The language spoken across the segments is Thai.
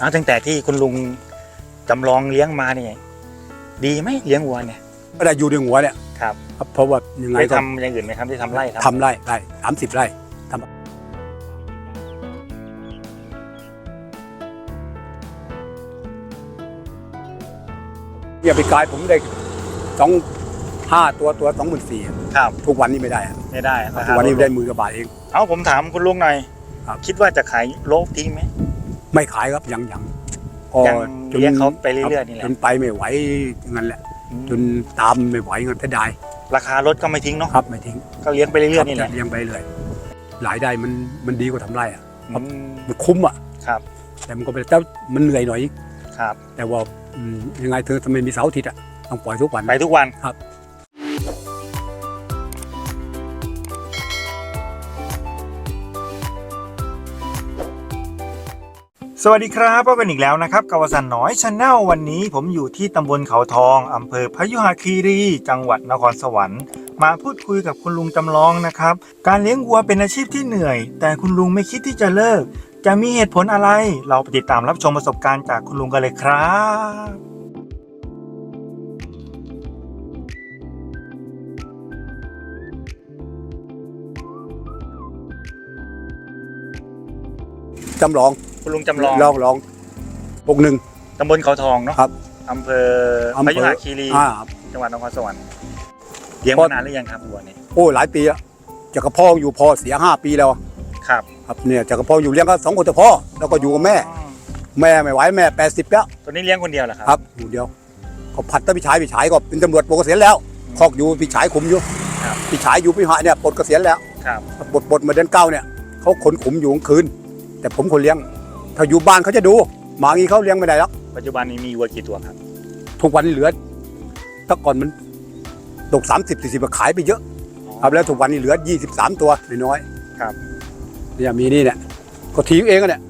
เอาตั้งแต่ที่คุณลุงจำลองเลี้ยงมาเนี่ยดีไหมเลี้ยงวัวเนี่ยไม่ได้อยู่ในหัวเนี่ยครับครับเพราะว่ายังไงได้ก็ทำอย่างอื่นไหมครับได้ทำไร่ทำไร่ไร่สามสิบไร่ทำเนี่ยไปกายผมได้สอง ห้าตัวตัวสองหมื่นสี่ครับทุกวันนี้ไม่ได้อะไม่ได้ราทุคากวันนี้ลดลได้งหมือกว่าบาทเอง เอาผมถามคุณลุงหน่อยครับ คิดว่าจะขายโลกทิ้งไหม ไม่ขายครับยังยังก็ยังเลี้ยงเขาไปเรื่อยๆนี่แหจละนไปไม่ไหวอย่างนั้นแหละอืมจนตามไม่ไหวเงินเสียดายราคารถก็ไม่ทิ้งเนาะครับไม่ทิ้งก็เลี้ยงไปเรื่อยๆนี่แหละเลี้ยงไปเรื่อยหลายได้มันมันดีกว่าทำไรอะอืมมันคุ้มอะ ครับแต่มันก็เป็นแต่มันเหนื่อยหน่อย ครับ แต่ว่าอืมยังไงเธอทำไมมีเสาร์อาทิตย์อะต้องปล่อยทุกวัน ไปทุกวันครับ สวัสดีครับพบกันอีกแล้วนะครับกาวสันน้อยชาแนลวันนี้ผมอยู่ที่ตำบลเขาทองอำเภอพยุหคีรี จังหวัดนครสวรรค์ มาพูดคุยกับคุณลุงจำลองนะครับ การเลี้ยงวัวเป็นอาชีพที่เหนื่อย แต่คุณลุงไม่คิดที่จะเลิก จะมีเหตุผลอะไร เราไปติดตามรับชมประสบการณ์จากคุณลุงกันเลยครับจำลอง คุณลุงจำลองลองลองปกหนึ่งตำบลเขาทองเนาะครับอำเภออำพเภอยุหคีรีอ่าจังหวัดนครสวรรค์เลี้ยงพอมานานหรือยังครับวัวนี้โอ้หลายปีแล้วจักรพ่ออยู่พอเสียห้าปีแล้วครับครับเนี่ยจักรพ่ออยู่เลี้ยงก็สองคนแต่พ่อแล้วก็อยู่กับแม่ แม่ไม่ไหวแม่แปดสิบแล้วตัวนี้เลี้ยงคนเดียวเหรอครับครับอยู่เดียวก็ผัดตั้งพี่ชายพี่ชายก็เป็นตำรวจปลดเกษียณแล้วคอกอยู่พี่ชายขุมอยู่ครับพี่ชายอยู่พี่หายเนี่ยปลดเกษียณแล้วครับปลดปลดมาเดือนเก้าเนี่ยเขาขนขุมอยู่กลางคืน แต่ผมคนเลี้ยง ถ้าอยู่บ้านเขาจะดูหมางี้เขาเลี้ยงไม่ได้หรอกปัจจุบันนี้มีวัวกี่ตัวครับ ทุกวันนี้เหลือถ้าก่อนมันตกสามสิบสี่สิบขายไปเยอะครับแล้วทุกวันนี้เหลือยี่สิบสามตัวน้อยๆครับเนี่ยมีนี่เนี่ยก็ทิ้งเองอะเนี่ย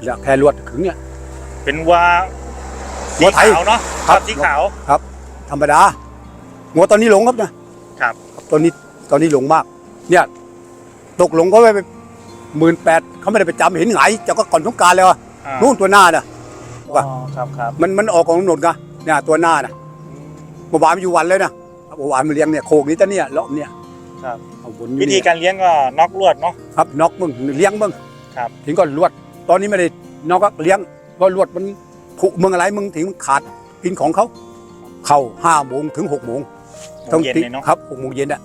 เหลือแค่ลวดขึงเนี่ย เป็นวัววัสีวไทยขาวเนาะครับสีขาวธรรมดางัวตอนนี้หลงครับนะครับ ตอนนี้ตอนนี้หลงมาก เนี่ย ตกหลงก็ไป หมื่นแปดเขาไม่ได้ไปจำเห็นไงจะก็ก่อนสงกรารแล้วอะอ่านู่นตัวหน้าน่ะ อ๋อครับครับมันมันออกของถนนกันเนี่ยตัวหน้าน่ะเมื่อวานมันอยู่วันเลยนะเมื่อวานมันเลี้ยงเนี่ยโคกนี้ตะเนี่ยเลาะเนี่ยครับ เอาบนวิธีการเลี้ยงก็น็อกลวดเนาะ ครับน็อกมึงเลี้ยงมึงครับ ถึงก็ลวด ตอนนี้ไม่ได้น็อกก็เลี้ยงเพราะลวดมันผุมึงอะไรมึงถึงขาดกินของเขาเข้าห้าโมงถึงหกโมงโมงเย็นเลยเนาะ ครับหกโมงเย็นอะ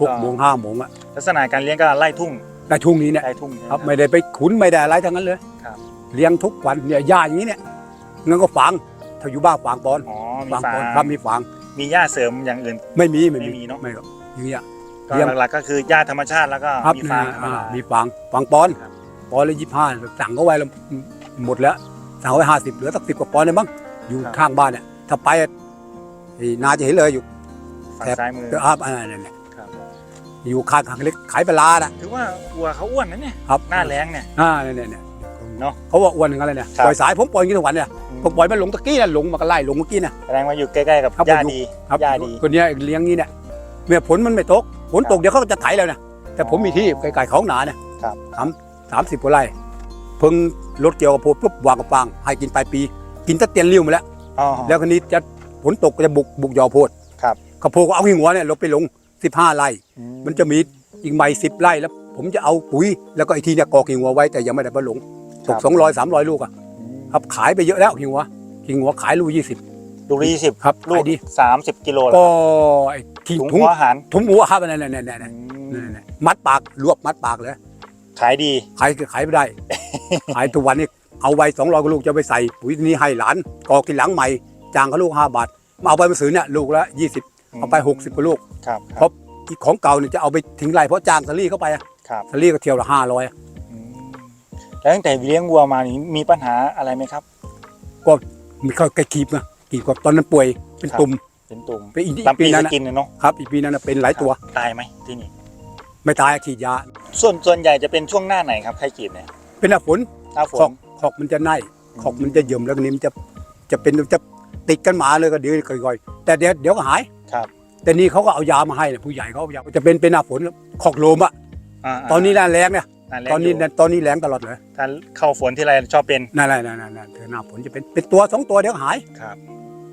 หกโมงห้าโมงอะลักษณะการเลี้ยงก็ไล่ทุ่ง ในช่วงนี้เนี่ยไล่ทุ่งใช่ไหมครับไม่ได้ไปขุนไม่ได้อะไรทั้งนั้นเลยครับ เลี้ยงทุกวันเนี่ยหญ้าอย่างนี้เนี่ยงั้นก็ฝังถ้าอยู่บ้านฝังบอลอ๋อมีฝังฟาบอลร์ครับมมีฝังมีหญ้าเสริมอย่างอื่น ไม่มีไม่มีไม่มีเนอะ ไม่ครับอย่างเงี้ย ก็เลี้ยง หลักๆก็คือหญ้าธรรมชาติแล้วก็ครับมีฟาร์มอ่ามีฝังฝังปอนครับ ปอนละยี่ห้าสั่งเขาไว้แล้วหมดแล้วสั่งเขาไว้ห้าสิบเหลือสักสิบกว่าปอนด์เลยมั้งอยู่ข้างบ้านเนี่ยถ้าไปอะไอ้นาจะเห็นเลยอยู่ ฝั่งแถบซ้ายมือ ก็อาบอันนั้นเนี่ยครับ อยู่ข้างทางเล็กขายปลาร้าน่ะถือว่าวัวเขาอ้วนนะเนี่ยครับ หน้าแรงเนี่ย อ่าเนี่ยเนี่ยเนี่ยเนอะเขาว่าอ้วนอย่างไรเนี่ยครับ ปล่อยสายผมปล่อยอย่างนี้ทุกวันเนี่ยผมปล่อยมันหลงตะกี้น่ะหลงมาก็ไล่หลงเมื่อกี้น่ะแสดงว่าอยู่ใกล้ๆกับครับหญ้าอยู่ ดีครับหญ้าดี คนเนี้ยเลี้ยงนี้เนี่ยเมื่อผลมันไม่ตกฝนตกเดี๋ยวเขาก็จะไถแล้วนะแต่ผมมีที่ไกลๆเขาหนาเนี่ยครับ สามสามสิบกว่าไร่เพิ่งรถเกี่ยวกับโพดปุ๊บวางกับปางให้กินปลายปี กินตะเตียนริ้วมาแล้ว อ๋อ แล้วคนนี้จะฝนตกก็จะบุกบุกยอโพดครับ ข้าวโพดก็เอาหิงหัวเนี่ยลงไปลง สิบห้าไร่อืมมันจะมีอีกใหม่สิบไร่แล้ว ผมจะเอาปุ๋ยแล้วก็ไอทีเนี่ยกอกหิงหัวไว้แต่ยังไม่ได้ผลงตกสองร้อยสามร้อยลูกอะอืมครับขายไปเยอะแล้วหิงหัวหิงหัวขายลูกยี่สิบลูกละยี่สิบครับลูขากยดีสามสิบกิโลเหรอก็ไอ้ที่ถุงถุงหัวอาหารถุงหัวครับนั่นนั่นนั่นนั่นอืนั่นมนั่นมัดปากรวบมัดปากเลยขายดีขายขายไม่ได้ขายทุกวันนี้เอาไว้สองร้อยกว่าลูกจะไปใส่ปุ๋ยนี้ให้หลานกอกกินหลังใหม่จางเขาลูกห้าบาทมาเอาไปมาซื้อเนี่ยลูกละยี่สิบ เอาไปหกสิบกว่าลูกครับเพราะอีกของเก่าเนี่ยจะเอาไปทิ้งไรเพราะจางสลี่เข้าไปอะครับสลี่ก็เที่ยวละห้าร้อยอืมแล้วตั้งแต่เลี้ยงวัวมานี่มีปัญหาอะไรไหมครับ มีเขาไก่ขีบนะขีบกับตอนนั้นป่วยเป็นครับ ตุ่มเป็นตุ่มไปอีกอีกลำปีปีนั้สนนะกินน่ะเนาะครับ อีกปีนั้นนะเป็นหลายตัว ตายไหมที่นี่ ไม่ตายฉีดยา ส่วนส่วนใหญ่จะเป็นช่วงหน้าไหนครับไข้กีดเนี่ยเป็นหน้าฝนหน้าฝขอน กขอกมันจะไหนขอกมันจะเยิ่มแล้วก็นี้มันจะจะเป็นจะติดกันหมาเลยก็เดี๋ยวก่อยแต่เดี๋ยวเดี๋ยวก็หายครับ แต่นี่เขาก็เอายามาให้เนี่ยผู้ใหญ่เขาเอายาจะเป็นเป็นหน้าฝนคอกโลมอะาตอนนี้หน้าแรงเนี่ยาแรตอนนี้ยู่ตอนนี้แรงตลอดเลยถ้าเข้าฝนที่ไรชอบเป็นนั่นแหละนั่นนั่นนั่นเธอหน้าฝนจะเป็นเป็นตัวสองตัวเดี๋ยวหาย ครับ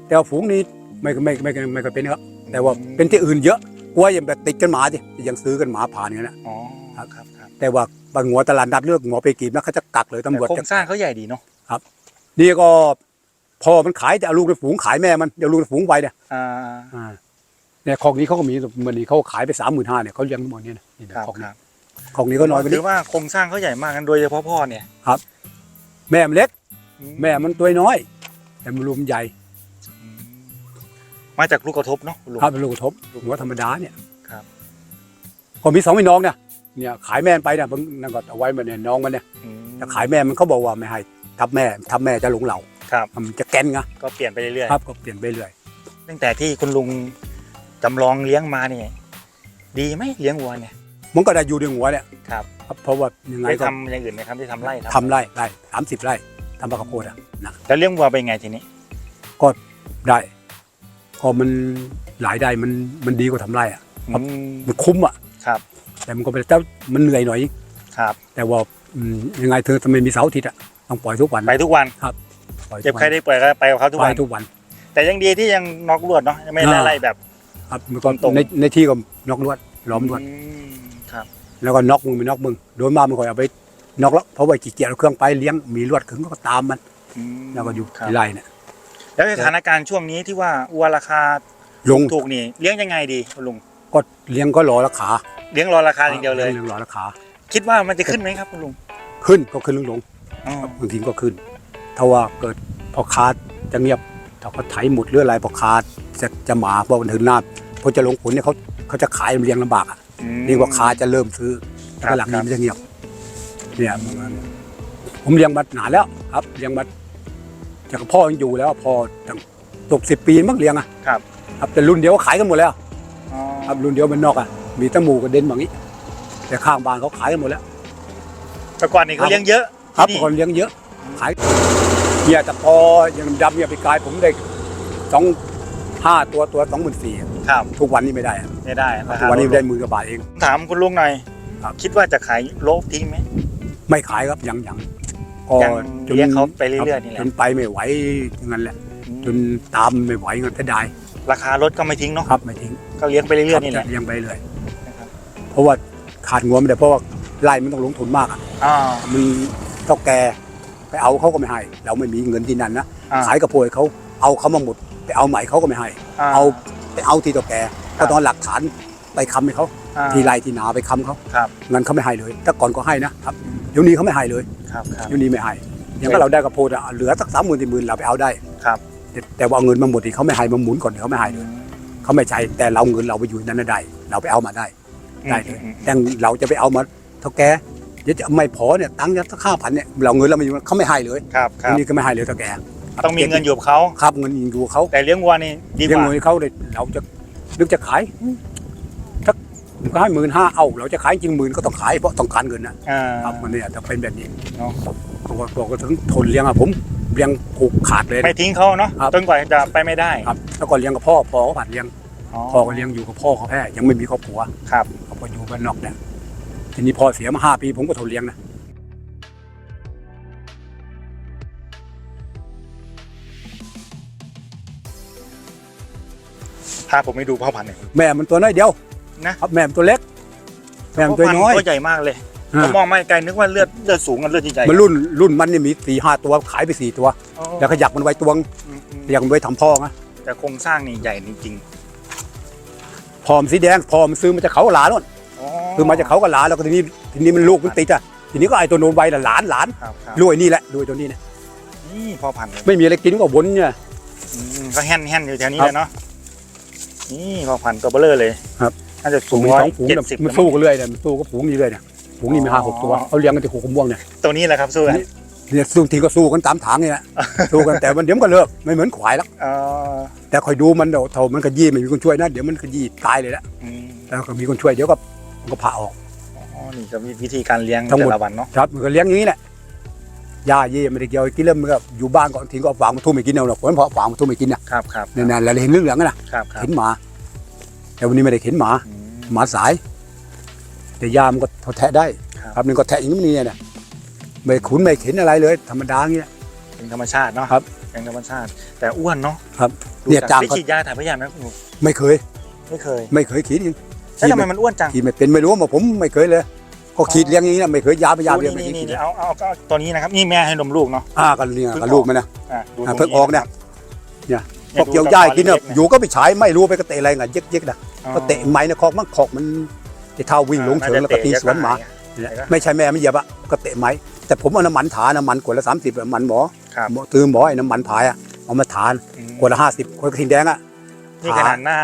แต่ว่าฝูงนี้ไม่ไม่ไม่ไม่ไม่เคยเป็นครับแต่ว่าเป็นที่อื่นเยอะกลัวอย่างแบบติดกันหมาดิยังซื้อกันหมาผ่านกันนะอ๋อครับครับครับแต่ว่าบางหัวตลาดนัดเลือกหัวไปกีบนะเขาจะกักเลยตำรวจแต่โครจะงสร้างเขาใหญ่ดีเนาะนี่ก็พ่อมันขายแต่เอาลูกในฝูงขายแม่มันเดี๋ยวลูกในฝูงไปเนี่ยอ่าอ่า เนี่ยของนี้เขาก็มีเหมือนนี้เขาขายไปสามหมื่นห้าเนี่ยเขาเลี้ยงทั้งหมดเนี่ยนะนี่นะครับของคนี้รับของนี้ก็น้อยไปถืนิดอว่าโครงสร้างเขาใหญ่มากกันโดยเฉพาะพ่อเนี่ยแม่มันเล็ก อืแม่มันตัวน้อย แต่มันรวมนใหญ่อืมมาจากลูกกระทบเนาะคุณลุง ครับเป็นลูกกระทบหัวธรรมดาเนี่ยครับก็มีสองพี่น้องเนี่ยเนี่ยขายแม่มันไปเนี่ยเพิ่งนั่นก็เอาไว้มาเนี่ยน้องมันเนี่ยอืม แต่ขายแม่มันเขาบอกว่าไม่ให้ทับแม่ทับแม่จะหลงเหล่าครับ มันจะแกนไงก็เปลี่ยนไปเรื่อยครับก็เปลี่ยนไปเรื่อย ๆตั้งแต่ที่คุณลุง จำลองเลี้ยงมาเนี่ยดีไหมเลี้ยงวัวเนี่ย มันก็ได้อยู่ในหัวเนี่ยครับครับเพราะว่ายังไงได้ก็ทำอย่างอื่นไหมครับได้ทำไร่ทำไร่ไร่สามสิบไร่ทำปลากระโพดอะนะแล้วเลี้ยงวัวเป็นไงทีนี้ได้พอมันหลายได้มันมันดีกว่าทำไร่อะ ครับ อืมมันคุ้มอะ ครับแต่มันก็เป็นแต่มันเหนื่อยหน่อย ครับ แต่ว่าอืมยังไงเธอทำไมมีเสาร์อาทิตย์อะต้องปล่อยทุกวันไปทุกวันปล่อยเจ็บทุกใครวันได้ป่วยก็ไปกับเขาทุกไปวัน ทุกวัน แต่ยังดีที่ยังนอกลวดเนาะยังไม่ได้อ่าไล่แบบ ครับมันก็ตรงๆ ในในที่ก็นอกลวดล้อมลวดอืมครับ แล้วก็นอกมึงไม่นอกมึงโดยมากมันคอยเอาไปนอกแล้วเพราะว่าขี้เกียจเอาเครื่องไปเลี้ยงมีลวดขึงก็ตามมัน อืมแล้วก็อยู่ครับที่ไร่เนี่ยแล้วสถานการณ์ช่วงนี้ที่ว่าวัวราคาลงถูกนี่เลี้ยงยังไงดีคุณลุงก็เลี้ยงก็รอราคาเลี้ยงรอราคาอย่างเดียวเลยเลี้ยงรอราคาคิดว่ามันจะขึ้นไหมครับคุณลุงขึ้นก็ขึ้นลงลงอ๋อบางทีก็ขึ้นถ้าว่าเกิดพอคาจะเงียบ ถ้าเขาไถหมดหรืออะไรพอคาจะจะหมาเพราะมันถึงหน้าพอจะลงผลเนี่ยเขาเขาจะขายเลี้ยงลำบากอะอืมนี่ว่าคาจะเริ่มซื้อครัแล้บวหลังนี้มันจะเงียบเนี่ยประมาณนี้ผมเลี้ยงมานานแล้วครับเลี้ยงมาจากพ่อยังอยู่แล้วพ่อตั้งตกสิบปีมั้งเลี้ยงอะครับครับแต่รุ่นเดียวก็ขายกันหมดแล้วอ๋อครับรุ่นเดียวมันนอกอะมีแตั้งหมูกับเด่นบางนี้ แต่ข้างบ้านเขาขายกันหมดแล้วแต่ก่อนนี่เขาเลี้ยงเยอะ ครับที่นี่คนเลี้ยงเยอะขาย เนี่ยแต่พอยังดำเนี่ยไปกลายผมได้สองห้าตัวตัวสองหมื่นสี่ครับทุกวันนี้ไม่ได้อะไม่ได้ราทุคากวันนี้ลดได้หมื่นกว่าบาทเอง ถามคุณลุงหน่อยครับ คิดว่าจะขายโลกทิ้งไหม ไม่ขายครับยังยังก็ยังเลี้ยงเขาไปเรื่อยๆนี่แหจละนไปไม่ไหวอย่างนั้นแหละอืมจนตามไม่ไหวเงินจะได้ราคารถก็ไม่ทิ้งเนาะครับไม่ทิ้งก็เลี้ยงไปเรื่อยๆนี่แหคละรับเลี้ยงไปเลย นะครับเพราะว่าขาดงัวไม่ได้เพราะว่าไร่มันต้องลงทุนมากอะอ่ามีเท่าแก ไปเอาเขาก็ไม่ให้ เราไม่มีเงินที่นั่นนะอ่า ขายกระโพยเขาเอาเขามาหมด ไปเอาใหม่เขาก็ไม่ให้ เอาไปเอาที่ตัวแกครัก็บต้องหลักฐานไปค้ำให้เขาอ่า ที่ไรที่นาไปค้ำเขาครับ เงินเขาไม่ให้เลยแต่ก่อนก็ให้นะครับเดี๋ยวนี้เขาไม่ให้เลยครับครับ เดี๋ยวนี้ไม่ให้อย่างก็เราได้กระโพดอะเหลือสักสามหมื่นสี่หมื่นเราไปเอาได้ครับ แต่แต่ว่าเอาเงินมาหมดที่เขาไม่ให้มาหมุนก่อนเขาไม่ให้เลยเขาไม่ใช่แต่เราเงินเราไปอยู่นั้นนะได้ เราไปเอามาได้ ได้เลย อืมแต่เราจะไปเอามาเท่าแก เดี๋ยวจะไม่พอเนี่ยตังค์จะสักห้าพันเนี่ยเราเงินเราไม่อยู่เขาไม่ให้เลยครับคอัรับนนี้ก็ไม่ให้เลยเท่าแกต้องมีเงินอยู่กับเขา ครับเงินยิงดูเขาแต่เลี้ยงวัวนี่ดีกเลี้ยงว่า เงินเขาเลยเราจะนึกจะขายถ้าผมก็ให้หมื่นห้าเอา เราจะขายจริงหมื่นก็ต้องขายเพราะต้องการเงินนะอ่า ครับมันเนี่ยจะเป็นแบบนี้เนาะบอกว่าบอกว่าถึงทนเลี้ยงอะผมเลี้ยงผูกขาดเลย ไม่ทิ้งเขาเนาะครับ จนกว่าจะไปไม่ได้ครับแล้วก็เลี้ยงกับพ่อพ่อก็ผัดเลี้ยงอ๋อพ่อก็เลี้ยงอยู่กับพ่อเขาแพ้ยังไม่มีครอบครัวครับ เขาก็อยู่บ้านนอกเนี่ย ทีนี้พ่อเสียมาห้าปีผมก็ทนเลี้ยงนะถ้าผมไม่ดูพ่อพันธุ์เนี่ยแม่มันตัวน้อยเดียวนะ ครับแม่มันตัวเล็ก แม่มันตัวน้อยตัวใหญ่มากเลยผอ่ามมองไม่ไกลนึกว่าเลือดเลือดสูงกันเลือดใหญ่มันรุ่นรุ่นมันเนี่ยมีสี่ห้าตัวขายไปสี่ตัว อ๋อแล้วขยักมันไว้ตัวงอืมอืมขยักมันไว้ทำพ่อนะแต่โครงสร้างนี่ใหญ่จริงพอมนสีแดงพอมนซื้อมาจากเขาหลานนู่น ๆอ๋อซื้อมาจากเขากับหลานแล้วก็ทีนี้ทีนี้มันลูกมันติดอะทีนี้ก็ไอ้ตัวโนนไว้ละหลานหลานครับครับรวยนี่แหละรวยตัวนี้เนี่ยนี่พ่อพันธุ์เลยไม่มีอะไรกินก็วนเนี่ย อืมก็แห่นแห่นอยู่แถวนี้ครับเลยเนาะนี่พ่อพันธุ์ตัวเบลเลอร์เลยครับ น่าจะฝูสูงงมีร้อยสองฝูงเจ็ดเนี่ยสิบมันสู้กันเรื่อยเนี่ยมันสู้กับฝูงนี้เลยเนี่ยฝูงนี้มีห้าหกตัวอ๋อเขาเลี้ยงกันที่หูกม่วงเนี่ยตัวนี้แหละครับสู้กันนี่เนี่ยสู้ทีก็สู้กันตามถางนี่แหละสู้กันแต่มันเดี๋ยวมันก็เลิกไม่เหมือนขวายแล้วเอ่อแต่คอยดูมันเดี๋ยวเท่ามันขยี้ไม่มีคนช่วยนะเดี๋ยวมันขยี้ตายเลยละ อืมแล้วก็มีคนช่วยเดี๋ยวก็มัน ก็ผ่าออก อ๋อ นี่ก็มีวิธีการเลี้ยงทั้งหมด แต่ละวันเนาะ ครับมันก็เลี้ยงอย่างนี้แหละยาเย่ไม่ได้เกี่ยวกินแล้วมันก็อยู่บ้านก็ทิ้งก็เอาฝางมาทุ่มไม่กินเอาหรอกผมเพราะฝางมาทุ่มไม่กินนะครับครับนั่นๆแล้วเห็นเรื่องเหลืองๆนะครับครับเห็นหมา แต่วันนี้ไม่ได้เห็นหมา อืม หมาสาย แต่ยามันก็แทะได้ ครับ ครับนี่ก็แทะอย่างนี้เนี่ยนะไม่ขุนไม่เข็นอะไรเลย ธรรมดาเงี้ย เป็นธรรมชาติเนาะครับเป็นธรรมชาติ แต่อ้วนเนาะครับดูเนี่ยจากจาง ได้เขาฉีดยาถ่ายพยาธิไหมคุณลุงไม่เคย ไม่เคย ไม่เคยขีดเอง แล้วทำไมมันอ้วนจัง ขีดไม่เป็นไม่รู้ว่าผมไม่เคยเลยก็ขีดเลี้ยงอย่างนี้นะไม่เคยยาไปยาดูเลี้ยงนี่ไม่เคยนี่ขีดเลนี่ยเอาเอาก็ตัวนี้นะครับ นี่แม่ให้นมลูกเนาะอ่ากันเลี้ยงเพิ่งกับออกลูกมันนะ อะดูอ่าตรงเพิ่งออกเนี่ยะครับเนี่ยนี่พวกเกี่ยวหญ้ากินเนี่ยอยู่ก็ไปฉายไม่รู้ไปก็เตะอะไรไงเย็กๆนะอ๋อก็เตะไม้นะคอกมันคอกมันไอ้เท้าวิ่งลงเฉิงแล้วก็ตีสวนหมาแต่ก็ไม่ใช่แม่ไม่เหยียบอะก็เตะไม้แต่ผมเอาน้ำมันถาน้ำมันขวดละสามสิบมันหมอครับ หมอตือหมอไอ้น้ำมันพายอะเอามาทานอืมขวดละห้าสิบขวดกระทิงแดงอะนี่ขนาดหน้า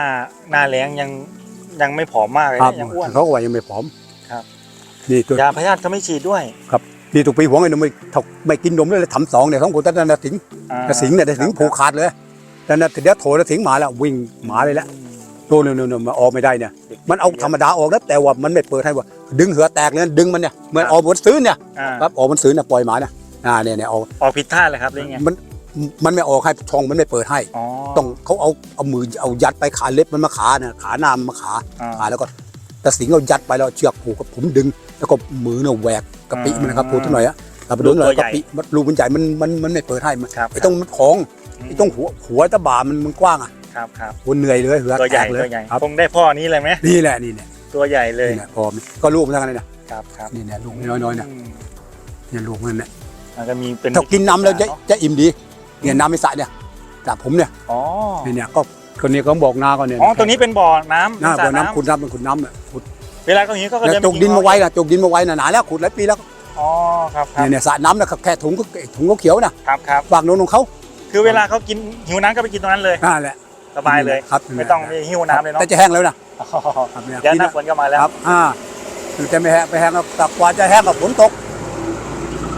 หน้าแรงยัง ยังไม่ผอมมากเลยครับนะยังอ้วน เขาก็ว่ายังไม่ผอมครับ นี่ตัว ยาพยาธิก็ไม่ฉีดด้วยนี่ตัวปีหวงไอ้นมไม่ถกไม่กินนมเลยทำสองเนี่ยสองคนแต่นั่นนะสิงอ่าแต่สิงเนี่ยแต่สิงผูกขาดเลยแต่นั่นเดี๋ยวโถแล้วสิงหมาแล้ววิ่งหมาเลยแล้วตัวนึงนึงมาออกไม่ได้เนี่ย มันเอาธรรมดาออกแล้วแต่ว่ามันไม่เปิดให้ว่า ดึงเหือแตกเลยดึงมันเนี่ยเหมือนออกบนซื้อเนี่ยอ่าครับออกบนซื้อเนี่ยปล่อยหมาเนี่ยอ่าเนี่ยเนี่ยออกออกผิดท่าเลยครับหรือไงมัน มันไม่ออกให้ช่องมันไม่เปิดให้ อ๋อ ต้องเขาเอาเอามือเอายัดไปขาเล็บมันมาขาเนี่ยขาหน้ามันมาขาอ่าขาแล้วก็แต่สิงเอายัดไปแล้วเชือกผูกกับผมดึง แล้วก็มือเนี่ยแหวกกะปิมันนะครับอ่าพูดหน่อยอะกระโดดหน่อยลูกตัวใหญ่กะปิมันรูมันใหญ่มันมันมันไม่เปิดให้มันครับ ไอ้ต้องมันของไอ้ต้องหัวหัวตะบ่ามันมันกว้างอะครับครับโอ้เหนื่อยเลยเหือตัวแตใหญ่กเลตัยวใหญ่ครับคงได้พ่อนี้เลยไหมนี่แหละนี่เนี่ยตัวใหญ่เลยนี่แหละพอมก็ลูกมันทั้งนั้นเลยนะครับครับนี่เนี่ยลูกน้อยๆเนี่ยอืมเนี่ยลูกมันเนี่ยมันก็มีเป็นถ้ากินน้ำแล้วจะจะอิ่มดี เนี่ยน้ำไม่สะเนี่ยจากผมเนี่ยอ๋อนี่เนี่ยก็คนนี้เขาบอกนาก็เนี่ยอ๋อตัวนี้เป็นบ่อน้ำหน้าสระบ่อน้ำขุดน้ำเป็นขุดน้ำเนี่ยขุดเวลาเขาอย่างนี้ก็แล้วเดินจกดินมาไว้นะจกดินมาไว้นะนานแล้วขุดหลายปีแล้วอ๋อครับครับเนี่ยเนี่ยสระน้ำนะครับแค่ถุงก็ถุงเขาเขียวนะครับครับฝากโน้นของเขาคือเวลาเขากินหิวน้ำก็ไปกินตรงนั้นเลยอ่าแหละสบายเลยครับไม่ต้องไปหิวน้ำเลยเนาะแต่จะแห้งแล้วนะอ๋อครับเนี่ยเดี๋ยวกินหน้านะฝนก็มาแล้วครับอ่าคือจะไม่แห้งไม่แห้งก็แต่กว่าจะแห้งกับฝนตก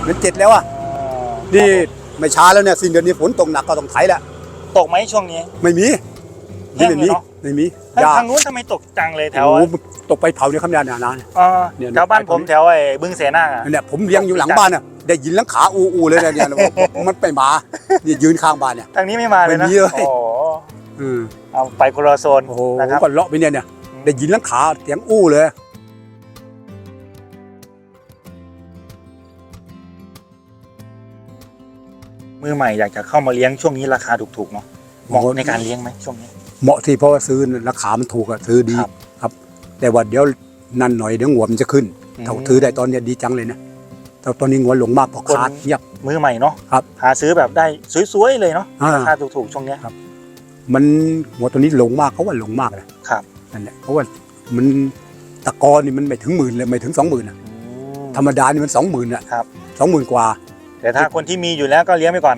เป็นเจ็ดแล้วอะอ๋อนี่ ไม่ช้าแล้วเนี่ยสิ้นเดือนนี้ฝนตกหนักก็ต้องไถแล้วตกไหมช่วงนี้ ไม่มีแห้นี่งไม่เลยมีเนาะไม่มีแล้วยาทางนู้นทำไมตกจังเลยแถวโอ้โหตกไปเผาเนี่ยคำยานานานอ่าเนี่ย แถวบ้านผมแถวไอ้บึงเสนาอะเนี่ยผมเลี้ยงอยู่หลังบ้านน่ะได้ยินหลังขาอูอูเลยนะเนี่ยมันไปหมาเนี่ยยืนข้างบ้านเนี่ย ทางนี้ไม่มาเลยนะไม่มีเลย โอ้โหอืมเอาไปคนละโซนโอ้โหนะครับ ก็เลาะไปเนี่ยเนี่ยได้ยินหลังขาเสียงอู้เลย มือใหม่อยากจะเข้ามาเลี้ยงช่วงนี้ราคาถูกๆเนาะเหมาะในการเลี้ยงไหมช่วงนี้ เหมาะที่เพราะว่าซื้อราคามันถูกอะซื้อดีครับครับ แต่ว่าเดี๋ยวนั่นหน่อยเดี๋ยวหัวมันจะขึ้นอืม ถ้าซื้อได้ตอนเนี้ยดีจังเลยนะแต่ตอนนี้หัวหลงมากเพราะคนขาดเงียบ มือใหม่เนาะครับ หาซื้อแบบได้สวยๆเลยเนาะอ่าราคาถูกๆช่วงเนี้ย มันหัวตัวนี้หลงมากเขาว่าหลงมากนะครับ นั่นแหละเพราะว่ามันตะกอนนี่มันไม่ถึงหมื่นเลยไม่ถึงสองหมื่นอะ อืม ธรรมดานี่มันสองหมื่นอะครับ สองหมื่นกว่า แต่ถ้าคนที่มีอยู่แล้วก็เลี้ยงไปก่อน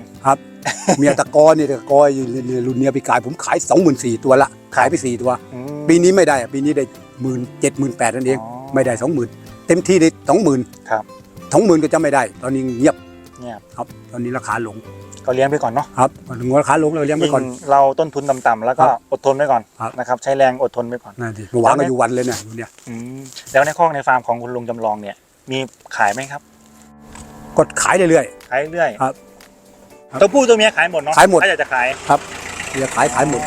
เมียตะกอนนี่ตะกอนอยู่ในรุ่นเนี้ยไปขายผมขายสองหมื่นสี่ตัวละ ขายไปสี่ตัวอืมปีนี้ไม่ได้อะปีนี้ได้หมื่นเจ็ดหมื่นแปดนั่นเองอ๋อไม่ได้สองหมื่นเต็มที่ได้สองหมื่นครับสองหมื่นก็จะไม่ได้ ตอนนี้เงียบเนี่ยครับ ตอนนี้ราคาหลงก็เลี้ยงไปก่อนเนาะครับงัวราคาลงเราเลี้ยงไปก่อนยิ่งเราต้นทุนต่ำๆแล้วก็ครับอดทนไว้ก่อนครับนะครับใช้แรงอดทนไว้ก่อนนั่นดิเมื่อวานก็อยู่วันเลยเนี่ยอยู่เนี่ยอืมแล้วในคอกในฟาร์มของคุณลุงจำลองเนี่ยมีขายไหมครับ ก็ขายเรื่อยขายเรื่อยครับครับ ตัวผู้ตัวเมียขายหมดเนาะขายหมด ถ้าอยากจะขายๆเมียขายขายหมด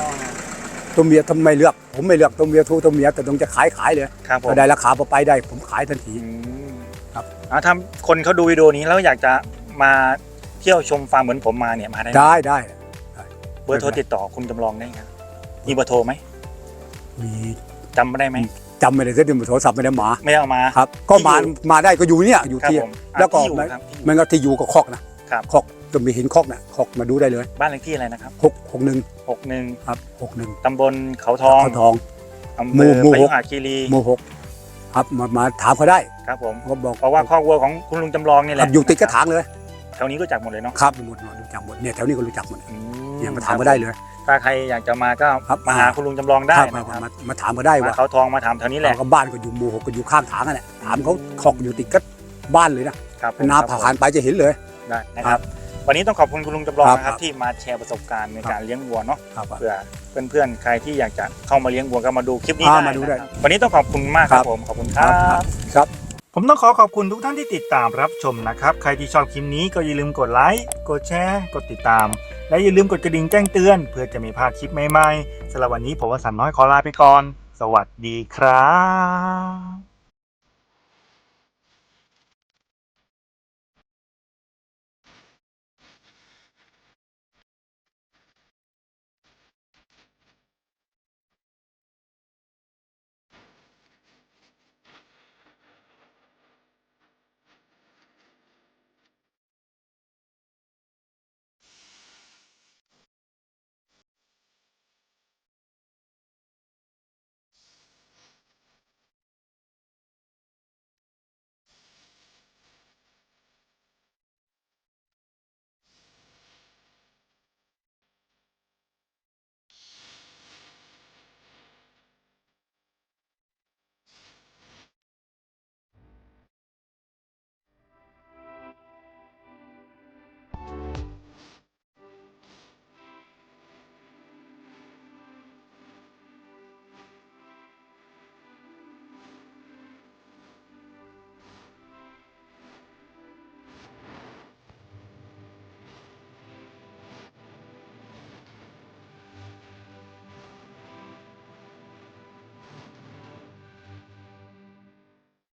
ตัวเมียทำไมเลือก ผมไม่เลือกตัวเมียทูตัวเมียแต่ต้องจะขายขายเลยครับผมถ้าได้ราคาพอไปได้ ผมขายทันทีอืมครับ อ่าถ้าคนเขาดูวิดีโอนี้แล้วอยากจะมาเที่ยวชมฟาร์มเหมือนผมมาเนี่ยมาได้ไหมได้ได้เบอร์โทรติดต่อคุณจำลองได้ครับมีเบอร์โทรไหมมีจำไม่ได้ไหม จำไม่ได้เส้นโทรศัพท์ไม่ได้หมาไม่ได้เอามา ครับ ก็มาที่อยู่มาได้ก็อยู่เนี่ยอยู่ครับที่ผมอะแล้วก็ที่อยู่ครับที่อยู่มันก็ที่อยู่กับคอกนะครับ คอกจะมีหินคอกนะคอกมาดูได้เลยบ้านเลขที่อะไรนะครับหกหกหนึ่งหกหนึ่งครับหกหนึ่งตำบลเขาทองข้าวทอง อำหมู่เภอหมู่พหยุกหคีรีหมู่หกครับมามาถามเขาได้ครับผมเขาบอกเพราะว่าครอบครัวของคุณลุงจำลองนี่แหครัละบอยู่ติดกระถางเลยแถวนี้รู้จักหมดเลยเนาะครับหมดหมดรู้จักหมดเนี่ยแถวนี้ก็รู้จักหมดอืเนี่ยมาถามก็ได้เลย ถ้าใครอยากจะมาก็ครับ มาหาคุณลุงจำลองได้ครับนะมาครับมามาถามก็ได้มาว่าเขาทองมาถามแถวนี้แหละเราก็บ้านก็อยู่หมู่หกก็อยู่ข้างทางนั่นแหละถามเขาคอกอยู่ติดกับบ้านเลยนะครับผมนาครับผ่านไปจะเห็นเลย ได้นะครับ วันนี้ต้องขอบคุณคุณลุงจำลองครับนะครับครับที่มาแชร์ประสบการณ์ในครับการเลี้ยงวัวเนาะ ครับ เผื่อเพื่อนๆ ใครที่อยากจะเข้ามาเลี้ยงวัวก็มาดูคลิปนี้อ่าได้มาดูได้นะครับวันนี้ต้องขอบคุณมากคครัรับบ ผม ขอบคุณครัครับ บ ครับ ผมต้องขอขอบคุณทุกท่านที่ติดตามรับชมนะครับ ใครที่ชอบคลิปนี้ก็อย่าลืมกดไลค์ กดแชร์ กดติดตาม และอย่าลืมกดกระดิ่งแจ้งเตือน เพื่อจะไม่พลาดคลิปใหม่ๆสำหรับวันนี้ผมวสันต์น้อยขอลาไปก่อน สวัสดีครับ